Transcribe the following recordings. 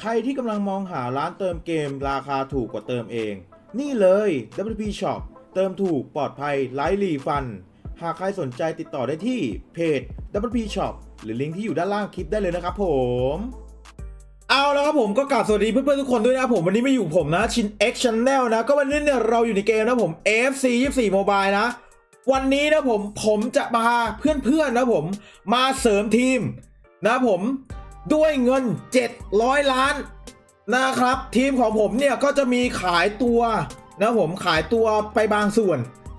ใครที่กำลังมองหาร้านเติมเกมราคาถูกกว่าเติมเอง นี่เลย WP Shop เติมถูกปลอดภัยไร้รีฟัน หากใครสนใจติดต่อได้ที่เพจ WP Shop หรือลิงก์ที่อยู่ด้านล่างคลิปได้เลยนะครับผมเอาแล้วครับผมก็กราบสวัสดีเพื่อนๆทุกคนด้วยนะผมวันนี้ไม่อยู่ผมนะชิน X Channel นะ ก็วันนี้เนี่ยเราอยู่ในเกมนะผม AFC 24 Mobile นะ วันนี้นะผมผมจะมาเพื่อนๆนะผมมาเสริมทีมนะผม ด้วยเงิน 700 ล้านนะครับ ทีมของผมเนี่ยก็จะมีขายตัวนะผมขายตัวไปบางส่วน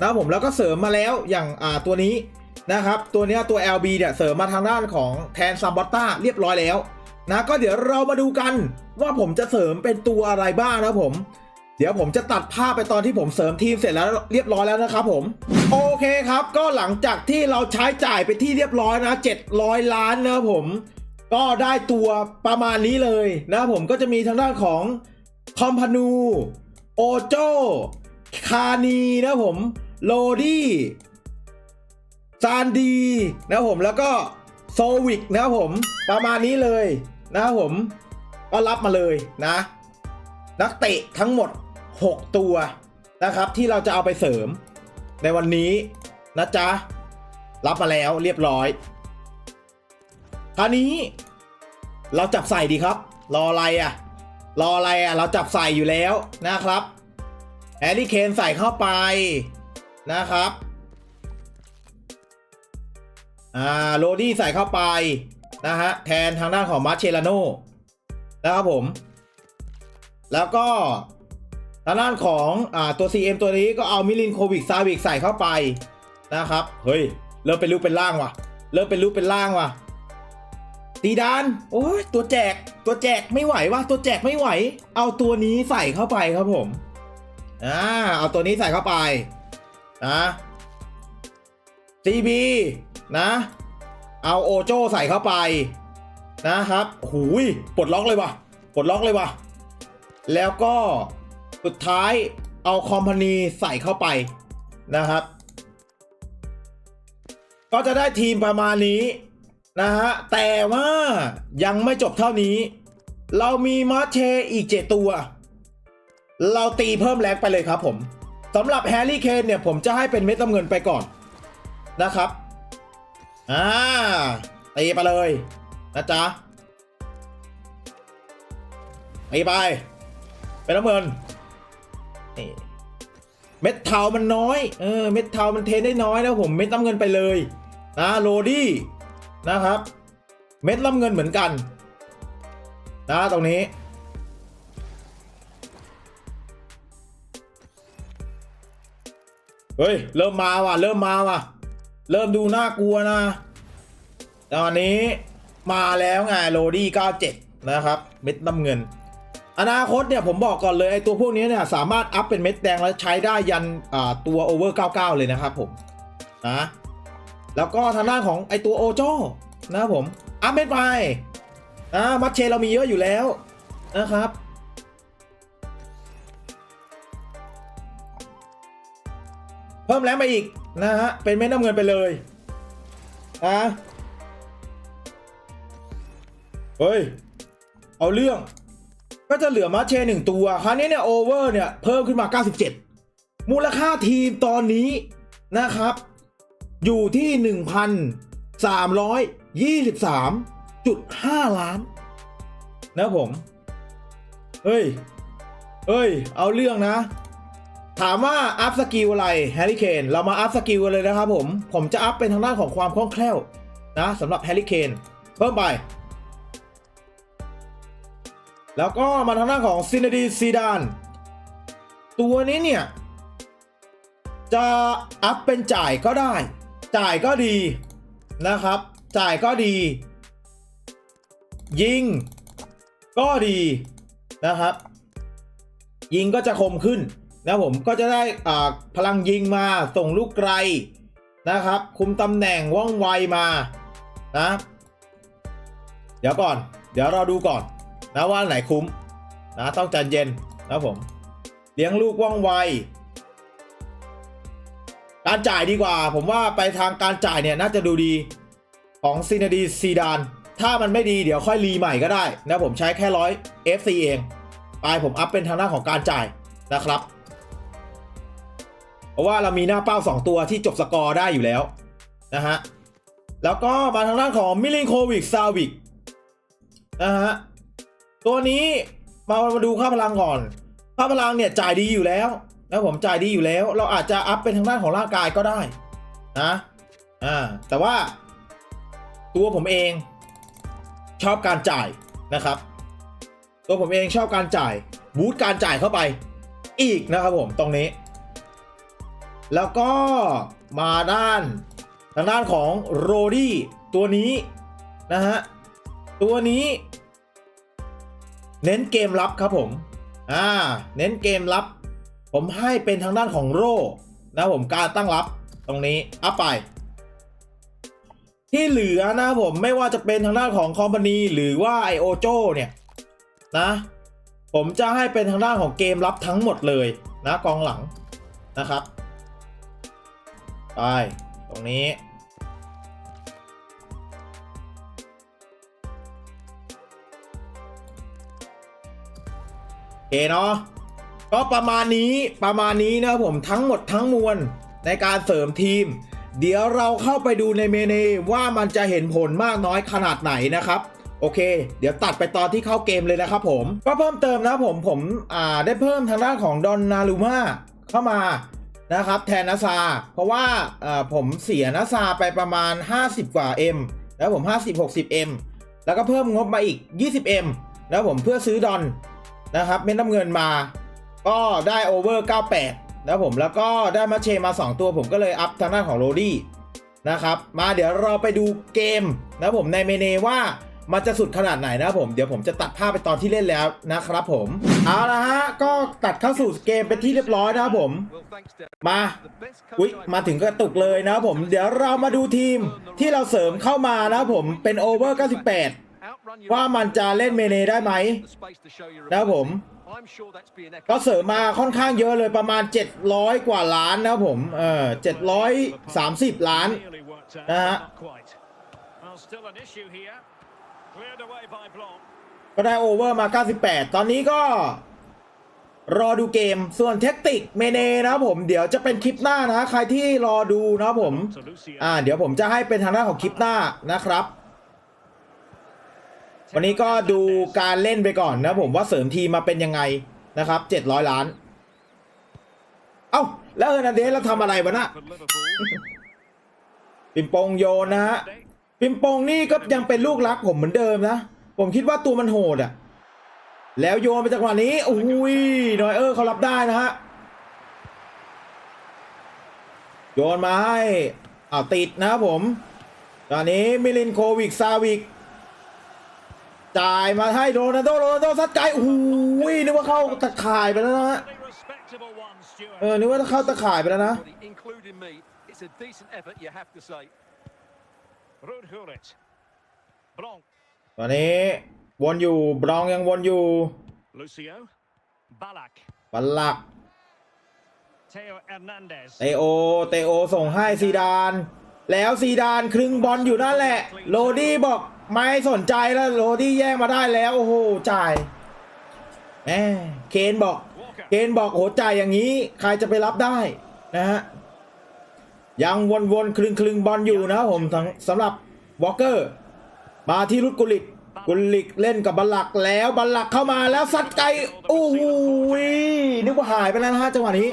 นะผมแล้วก็เสริมมาแล้วอย่างอ่าตัวนี้นะครับ ตัวนี้ตัว LB เนี่ยเสริมมาทางด้านของแทนซัมบอตตาเรียบร้อยแล้วนะก็เดี๋ยวเรามาดูกันว่าผมจะเสริมเป็นตัวอะไรบ้างนะผม เดี๋ยวผมจะตัดภาพไปตอนที่ผมเสริมทีมเสร็จแล้วเรียบร้อยแล้วนะครับผม โอเคครับ ก็หลังจากที่เราใช้จ่ายไปที่เรียบร้อยนะ 700 ล้านนะผม ก็ได้ตัวประมาณนี้เลยนะผมก็จะมีทางด้านของคอมพานูโอโจคานีนะผมโลดี้ซานดีนะผมแล้วก็โซวิกนะผมประมาณนี้เลยนะผมก็รับมาเลยนะ นักเตะทั้งหมด 6 ตัวนะครับ ที่เราจะเอาไปเสริมในวันนี้นะจ๊ะ รับมาแล้วเรียบร้อย คราวนี้ เราจับใส่ดีครับ รออะไรอะ รออะไรอะ เราจับใส่อยู่แล้วนะครับแฮร์รี่เคนใส่เข้าไปนะครับ อ่าโรดี้ใส่เข้าไปนะฮะแทนทางด้านของมาร์เชลาโนนะครับผม แล้วก็ทางด้านของอ่าตัว CM ตัวนี้ก็เอามิลินโควิกซาวิกใส่เข้าไปนะครับ เฮ้ย เริ่มเป็นรูปเป็นร่างว่ะ เริ่มเป็นรูปเป็นร่างว่ะ ตีดาน โอ้ยตัวแจก ตัวแจกไม่ไหวว่ะตัวแจกไม่ไหว เอาตัวนี้ใส่เข้าไปครับผม อ่า เอาตัวนี้ใส่เข้าไป นะ CB นะ เอาโอโจใส่เข้าไป นะครับ หูย ปลดล็อกเลยว่ะ ปลดล็อกเลยว่ะ แล้วก็สุดท้ายเอาคอมพานีใส่เข้าไปนะครับ ก็จะได้ทีมประมาณนี้ นะฮะ แต่ว่ายังไม่จบเท่านี้ เรามีมาร์เชอีกเจตัว เราตีเพิ่มแรงไปเลยครับผมสำหรับแฮร์รี่เคนเนี่ย ผมจะให้เป็นเม็ดน้ำเงินไปก่อนนะครับ อ่า ตีไปเลยนะจ๊ะตีไป เป็นน้ำเงินนี่เม็ดเทามันน้อย เออ เม็ดเทามันเทได้น้อยนะผม เม็ดน้ำเงินไปเลย นะ โรดี้ นะครับ เม็ดน้ำเงินเหมือนกันนะตรงนี้ เฮ้ย เริ่มมาว่ะ เริ่มมาว่ะ เริ่มดูน่ากลัวนะ ตอนนี้มาแล้วไงโรดี้97 นะครับ เม็ดน้ำเงิน อนาคตเนี่ยผมบอกก่อนเลยไอตัวพวกนี้เนี่ยสามารถอัพเป็นเม็ดแดงแล้วใช้ได้ยันตัวโอเวอร์99 เลยนะครับผมนะ แล้วก็ทางด้านของไอตัวโอโจนะครับผมอัพเม็ดไปนะมัดเชเรามีเยอะอยู่แล้วนะครับเพิ่มแรงมาอีกนะฮะเป็นเม็ดน้ำเงินไปเลยนะเฮ้ย เอาเรื่อง ก็จะเหลือมาเชหนึ่งตัว คราวนี้เนี่ยโอเวอร์เนี่ย เพิ่มขึ้นมา 97 มูลค่าทีมตอนนี้นะครับ อยู่ที่ 1,323.5 ล้าน นะผม เฮ้ย เฮ้ย เอาเรื่องนะ ถามว่าอัพสกิลอะไรแฮร์รี่เคนเรามาอัพสกิลกันเลยนะครับผม ผมจะอัพเป็นทางด้านของความคล่องแคล่วนะสำหรับแฮร์รี่เคนเพิ่มไป แล้วก็มาทางด้านของซินดีซีดาน ตัวนี้เนี่ยจะอัพเป็นจ่ายก็ได้ จ่ายก็ดีนะครับ จ่ายก็ดี ยิง ก็ดีนะครับ ยิงก็จะคมขึ้นนะผมก็จะได้อ่าพลังยิงมาส่งลูกไกลนะครับ คุมตำแหน่งว่องไวมานะเดี๋ยวก่อน เดี๋ยวเราดูก่อนนะว่าไหนคุ้มนะต้องใจเย็นนะผม เลี้ยงลูกว่องไว การจ่ายดีกว่า ผมว่าไปทางการจ่ายเนี่ยน่าจะดูดีของซินาดีซีดาน ถ้ามันไม่ดีเดี๋ยวค่อยรีใหม่ก็ได้นะผมใช้แค่ร้อย FC เองไปผมอัพเป็นทางด้านของการจ่ายนะครับ เพราะว่าเรามีหน้าเป้า 2 ตัวที่จบสกอร์ได้อยู่แล้วนะฮะแล้วก็มาทางด้านของมิลินโควิกซาวิกนะฮะตัวนี้มามาดูค่าพลังก่อน ค่าพลังเนี่ยจ่ายดีอยู่แล้ว นะผมจ่ายดีอยู่แล้ว เราอาจจะอัพเป็นทางด้านของร่างกายก็ได้นะอ่าแต่ว่าตัวผมเองชอบการจ่ายนะครับ ตัวผมเองชอบการจ่ายบูตการจ่ายเข้าไปอีกนะครับผมตรงนี้ แล้วก็มาด้านทางด้านของโรดี้ตัวนี้นะฮะตัวนี้ เน้นเกมรับครับผมอ่าเน้นเกมรับ ผมให้เป็นทางด้านของโร่นะผมการตั้งรับตรงนี้อัพไป ที่เหลือนะผมไม่ว่าจะเป็นทางด้านของคอมพานีหรือว่าไอโอโจเนี่ยนะผมจะให้เป็นทางด้านของเกมรับทั้งหมดเลยนะกองหลังนะครับ ไป ตรงนี้ โอเคเนาะ ก็ประมาณนี้ประมาณนี้นะครับผมทั้งหมดทั้งมวลในการเสริมทีม เดี๋ยวเราเข้าไปดูในเมนูว่ามันจะเห็นผลมากน้อยขนาดไหนนะครับโอเค เดี๋ยวตัดไปตอนที่เข้าเกมเลยนะครับผม ก็เพิ่มเติมนะผมผมอ่าได้เพิ่มทางด้านของดอนนารูมาเข้ามานะครับแทนนาซาเพราะว่าอ่าผมเสียนาซาไปประมาณ 50 กว่า M แล้วผม 50-60M แล้วก็เพิ่มงบมาอีก 20M แล้วผมเพื่อซื้อดอนนะครับเม็ดน้ำเงินมา ก็ได้โอเวอร์ 98 นะผมแล้วก็ได้มาเชมา 2 ตัวผมก็เลยอัพทางด้านของโรดี้นะครับ มาเดี๋ยวเราไปดูเกมนะผมในเมเนว่ามันจะสุดขนาดไหนนะผมเดี๋ยวผมจะตัดภาพไปตอนที่เล่นแล้วนะครับผมเอาละฮะก็ตัดเข้าสู่เกมเป็นที่เรียบร้อยนะครับผม มาอุ๊ยมาถึงกระตุกเลยนะครับผม เดี๋ยวเรามาดูทีมที่เราเสริมเข้ามานะครับผมเป็นโอเวอร์ 98 ว่ามันจะเล่นเมเนได้ไหมนะครับผม ก็เสริมมาค่อนข้างเยอะเลยประมาณ 700 กว่าล้านนะครับผมเออ730 ล้านนะฮะก็ได้โอเวอร์มา 98 ตอนนี้ก็รอดูเกมส่วนเทคนิคเมเนนะครับผมเดี๋ยวจะเป็นคลิปหน้านะ ใครที่รอดูนะครับผม อ่า เดี๋ยวผมจะให้เป็นทางด้านของคลิปหน้านะครับ วันนี้ก็ดูการเล่นไปก่อนนะผมว่าเสริมทีมมาเป็นยังไงนะครับ700ล้าน เอ้า แล้วเออร์นันเดสเราทำอะไรวะนะปิมปองโยนนะฮะปิมปองนี่ก็ยังเป็นลูกรักผมเหมือนเดิมนะ ผมคิดว่าตัวมันโหดอะแล้วโยนไปจังหวะนี้โอ้ยนอยเออร์เขารับได้นะฮะโยนมาให้อ้าวติดนะผม ตอนนี้มิลินโควิกซาวิก จ่ายมาให้โรนัลโดโรนัลโดซัดไกลโอ้โหนึกว่าเข้าตะข่ายไปแล้วนะฮะเออนึกว่าเข้าตะข่ายไปแล้วนะ Including me, it's a decent effort, you have to say. Ruud Gullit. Blanc. ตอนนี้วนอยู่บรองยังวนอยู่ Lucio. Ballack. บัลลัก Teo Hernandez. เตโอเตโอส่งให้ซีดาน แล้วซีดานครึ่งบอลอยู่นั่นแหละ โรดี้บอกไม่สนใจแล้วโรดี้แย่งมาได้แล้วโอ้โหจ่ายแหมเคนบอก เคนบอกโหจ่ายอย่างนี้ ใครจะไปรับได้นะฮะยังวนๆคลึงคลึงบอลอยู่นะผมทั้งสำหรับวอลเกอร์ มาที่รุดกุลิกกุลิกเล่นกับบัลลักแล้วบัลลักเข้ามาแล้วซัดไกลโอ้โหนึกว่าหายไปแล้วนะฮะจังหวะนี้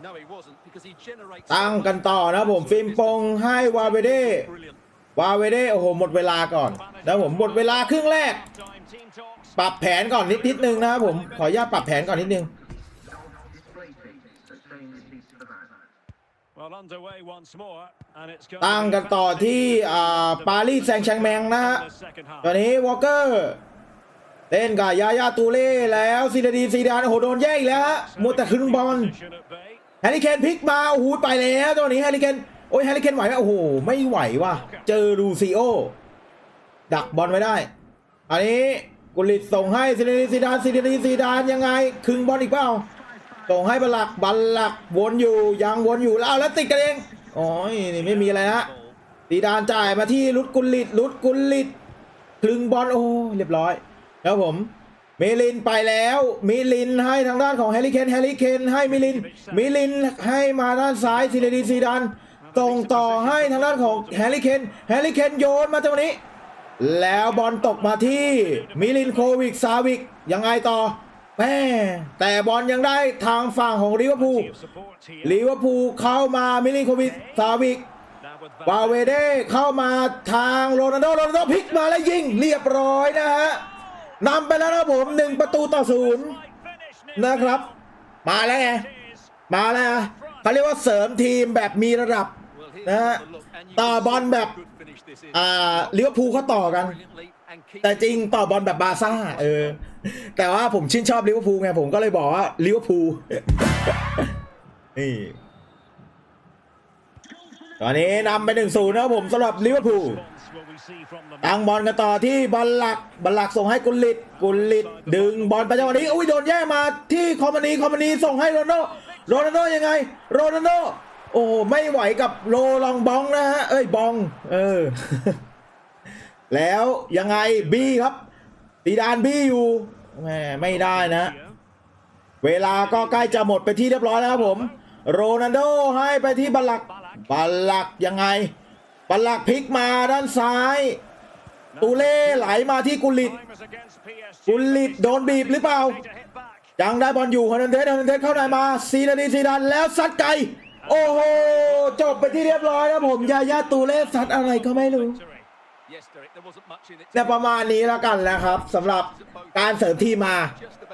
Stewart. He wasn't a million miles away. No, he wasn't, because he generates. ตั้งกันต่อนะผมฟิล์มปงให้วาเวเด Brilliant. วาเวเดโอ้โหหมดเวลาก่อนนะผมหมดเวลาครึ่งแรก Time team talks. ปรับแผนก่อนนิดนิดนึงนะครับผมขออนุญาตปรับแผนก่อนนิดนึง Well, underway once more. And it's ตั้งกันต่อที่อ่าปารีสแซงต์แชงแมงนะฮะตอนนี้วอลเกอร์เล่นกับยายาตูเล่แล้วซีดาดีซีดานโอ้โหโดนแย่งอีกแล้วฮะมัวแต่ครึ่งบอล แฮร์รี่เคนพลิกมาโอ้โหไปแล้วตอนนี้แฮร์รี่เคนโอ้ยแฮร์รี่เคนไหวไหมโอ้โหไม่ไหวว่ะเจอลูซิโอดักบอลไว้ได้ อันนี้กุลิตส่งให้ซีดาดีซีดานซีดาดีซีดานยังไงครึ่งบอลอีกเปล่าส่งให้บัลลักบัลลักวนอยู่ยังวนอยู่แล้วเอาแล้วติดกันเองโอ้ยนี่ไม่มีอะไรนะตีดานจ่ายมาที่ลุดกุลลิตลุดกุลลิตคลึงบอลโอ้เรียบร้อย แล้วผม เมลินไปแล้วมิลินให้ทางด้านของแฮร์รี่เคนแฮร์รี่เคนให้มิลินมิลินให้มาด้านซ้ายซิเลดีซีดานส่งต่อให้ทางด้านของแฮร์รี่เคนแฮร์รี่เคนโยนมาจังหวะนี้ แล้วบอลตกมาที่มิลินโควิกซาวิกยังไงต่อแม่แต่บอลยังได้ทางฝั่งของลิเวอร์พูลลิเวอร์พูลเข้ามามิลินโควิกซาวิกวาเวเด้เข้ามาทางโรนัลโดโรนัลโดพลิกมาแล้วยิงเรียบร้อยนะฮะ นำไปแล้วนะผมหนึ่งประตูต่อศูนย์นะครับ มาแล้วไงมาแล้วเขาเรียกว่าเสริมทีมแบบมีระดับนะฮะต่อบอลแบบอ่าลิเวอร์พูลเขาต่อกัน แต่จริงต่อบอลแบบบาซ่าเออ แต่ว่าผมชื่นชอบลิเวอร์พูลไงผมก็เลยบอกว่าลิเวอร์พูลนี่ตอนนี้นำไปหนึ่งศูนย์นะผมสำหรับลิเวอร์พูล Response will we see from them. ตั้งบอลกันต่อที่บอลหลักบอลหลักส่งให้กุลลิตกุลลิตดึงบอลไปจังหวะนี้อุ้ยโดนแย่งมาที่คอมมานีคอมมานีส่งให้โรนัลโดโรนัลโดยังไง โรนัลโดโอ้โหไม่ไหวกับโรลองบองนะฮะเอ้ยบอง เออ แล้วยังไงบีครับตีดานบีอยู่แหมไม่ได้นะ เวลาก็ใกล้จะหมดไปที่เรียบร้อยแล้วครับผม โรนัลโดให้ไปที่บัลลักบัลลักยังไง บัลลักพลิกมาด้านซ้าย ตูเล่ไหลมาที่กุลิต กุลิตโดนบีบหรือเปล่า ยังได้บอลอยู่ฮอนันเทสฮอนันเทสเข้าในมาซีนาดีซีดานแล้วซัดไกล โอ้โห จบไปที่เรียบร้อยแล้วผม ยายาตูเล่ซัดอะไรก็ไม่รู้เนี่ยประมาณนี้แล้วกันนะครับสำหรับการเสริมทีมมา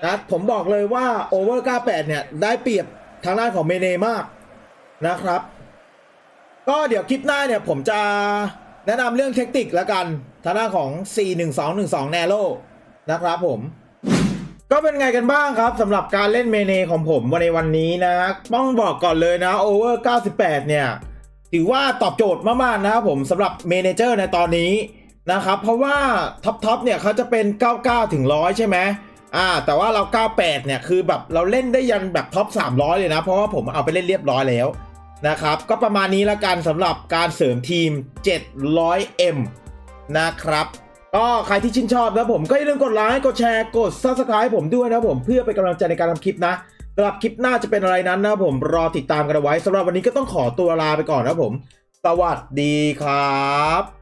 นะผมบอกเลยว่าโอเวอร์ 98 เนี่ย ได้เปรียบทางด้านของเมเนมากนะครับ ก็เดี๋ยวคลิปหน้าเนี่ยผมจะแนะนำเรื่องเทคนิคแล้วกันทางด้านของ 41212 Nero นะครับผม ก็เป็นไงกันบ้างครับสำหรับการเล่นเมเนของผมวันในวันนี้นะ ต้องบอกก่อนเลยนะโอเวอร์98 เนี่ย ถือว่าตอบโจทย์มากๆนะครับผมสำหรับเมเนเจอร์ในตอนนี้นะครับ เพราะว่าท็อปทอปเนี่ยเขาจะเป็น 99 ถึง 100 ใช่ไหมอ่า แต่ว่าเรา 98 เนี่ย คือแบบเราเล่นได้ยันแบบท็อป 300 เลยนะ เพราะว่าผมเอาไปเล่นเรียบร้อยแล้ว นะครับก็ประมาณนี้ละกันสำหรับการเสริมทีม 700M นะครับ ก็ใครที่ชื่นชอบนะผมก็อย่าลืมกดไลค์กดแชร์กด Subscribe ให้ผมด้วยนะผมเพื่อเป็นกำลังใจในการทำคลิปนะสำหรับคลิปหน้าจะเป็นอะไรนั้นนะผมรอติดตามกันไว้สำหรับวันนี้ก็ต้องขอตัวลาไปก่อนนะผม สวัสดีครับ